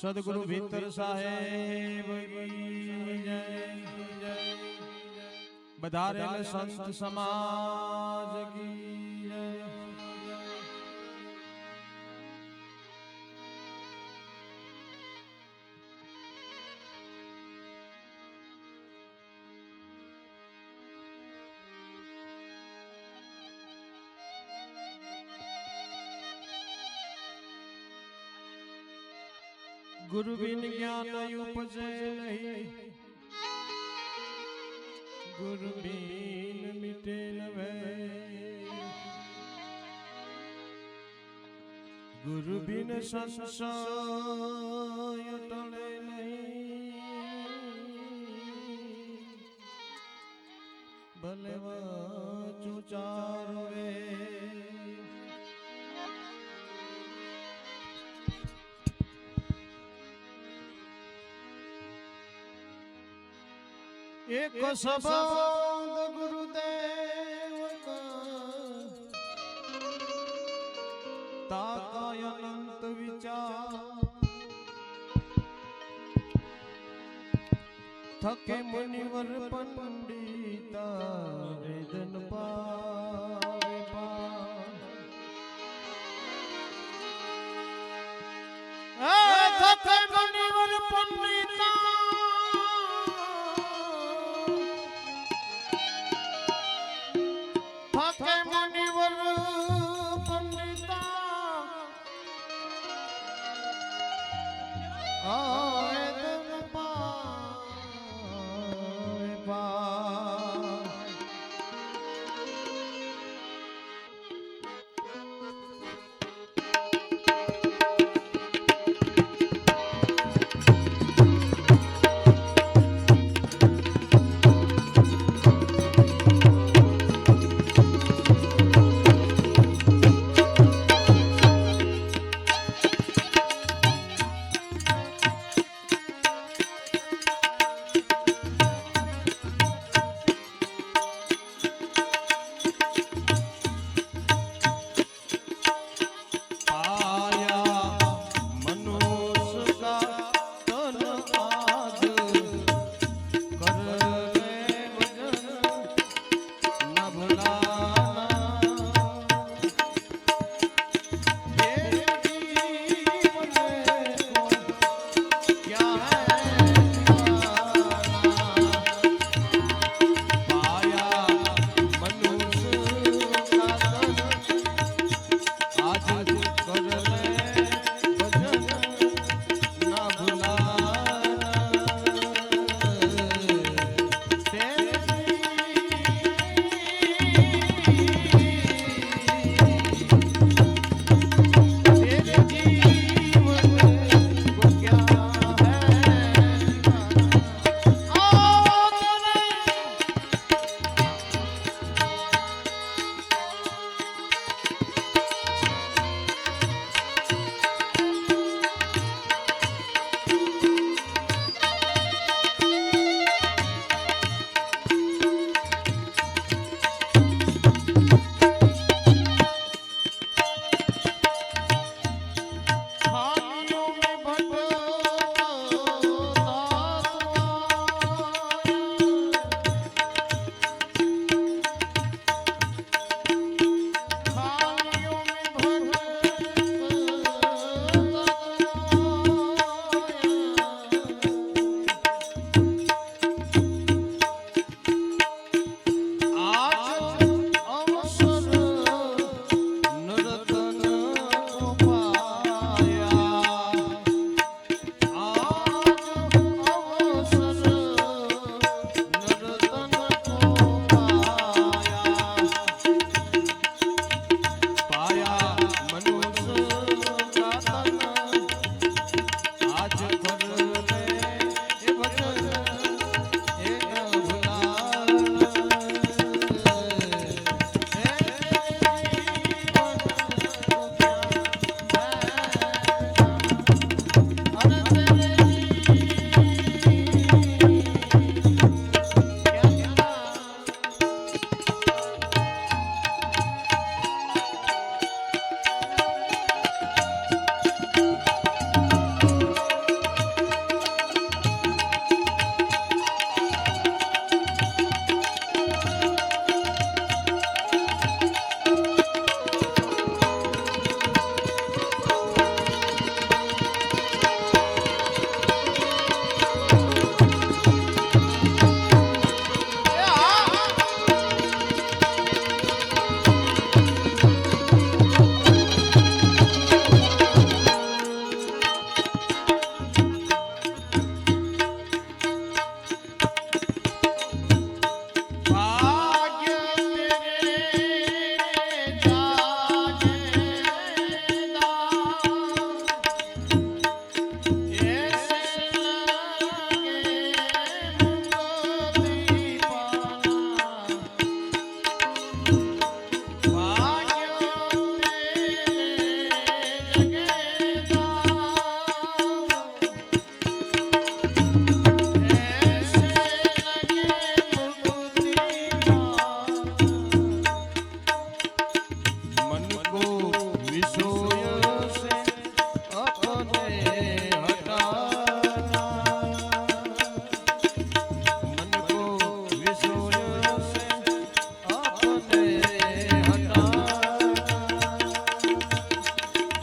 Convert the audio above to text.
सदगुरु भीतर साहेब। बधारे संत समाज की। ગુરુ બિન જ્ઞાન ઉપજે નહીં. ગુરુ બિન મિટે નવે. ગુરુ બિન સંસાય ટળે નહીં. ભલે વાચું ચાર એક શબ્દ ગુરુદેવ તાકાય અનંત વિચાર. થકે મુનિવર પંડિતા વેદન પાવે થકે મુનિવર પંડિતા कृपा